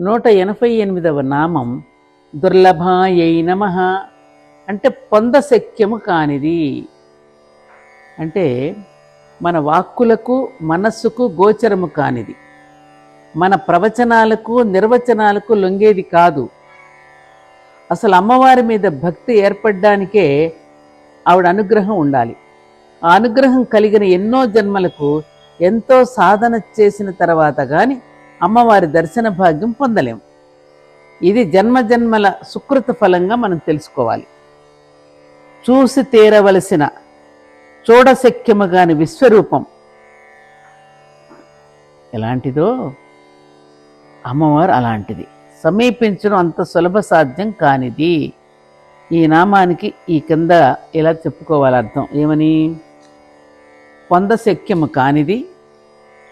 నూట ఎనభై ఎనిమిదవ నామం దుర్లభాయై నమ. అంటే పొందశక్యము కానిది. అంటే మన వాక్కులకు మనస్సుకు గోచరము కానిది. మన ప్రవచనాలకు నిర్వచనాలకు లొంగేది కాదు. అసలు అమ్మవారి మీద భక్తి ఏర్పడడానికే ఆవిడ అనుగ్రహం ఉండాలి. ఆ అనుగ్రహం కలిగిన ఎన్నో జన్మలకు ఎంతో సాధన చేసిన తర్వాత కానీ అమ్మవారి దర్శన భాగ్యం పొందలేము. ఇది జన్మ జన్మల సుకృత ఫలంగా మనం తెలుసుకోవాలి. చూసి తీరవలసిన చూడశక్యము కాని విశ్వరూపం ఎలాంటిదో అమ్మవారు అలాంటిది. సమీపించడం అంత సులభ సాధ్యం కానిది. ఈ నామానికి ఈ కింద ఇలా చెప్పుకోవాలి అర్థం ఏమని? పొందశక్యము కానిది.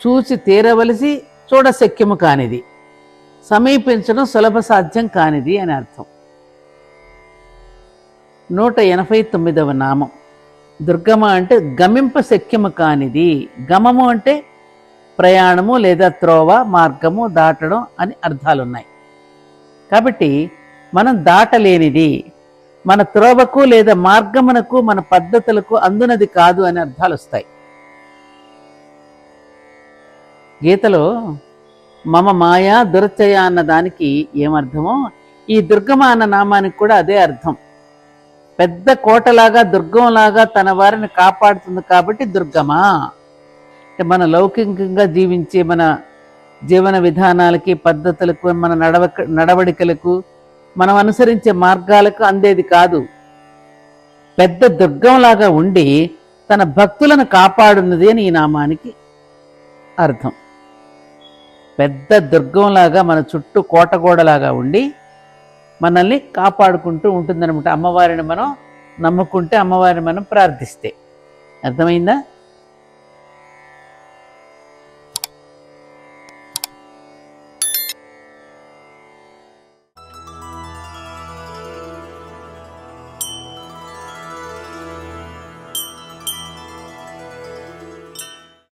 చూసి తీరవలసి చూడశక్యము కానిది. సమీపించడం సులభ సాధ్యం కానిది అని అర్థం. నూట ఎనభై తొమ్మిదవ నామం. దుర్గమ అంటే గమింప శక్యము కానిది. గమము అంటే ప్రయాణము లేదా త్రోవ మార్గము దాటడం అని అర్థాలున్నాయి. కాబట్టి మనం దాటలేనిది. మన త్రోవకు లేదా మార్గమునకు మన పద్ధతులకు అందునది కాదు అని అర్థాలు వస్తాయి గీతలో మమ మాయా దురచయ అన్న దానికి ఏమర్థమో ఈ దుర్గమ అన్న నామానికి కూడా అదే అర్థం. పెద్ద కోటలాగా దుర్గంలాగా తన వారిని కాపాడుతుంది కాబట్టి దుర్గమ అంటే మన లౌకికంగా జీవించే మన జీవన విధానాలకి పద్ధతులకు మన నడవ నడవడికలకు మనం అనుసరించే మార్గాలకు అందేది కాదు. పెద్ద దుర్గంలాగా ఉండి తన భక్తులను కాపాడున్నది అని ఈ నామానికి అర్థం. పెద్ద దుర్గంలాగా మన చుట్టూ కోటగోడలాగా ఉండి మనల్ని కాపాడుకుంటూ ఉంటుందన్నమాట. అమ్మవారిని మనం నమ్ముకుంటే అమ్మవారిని మనం ప్రార్థిస్తే. అర్థమైందా?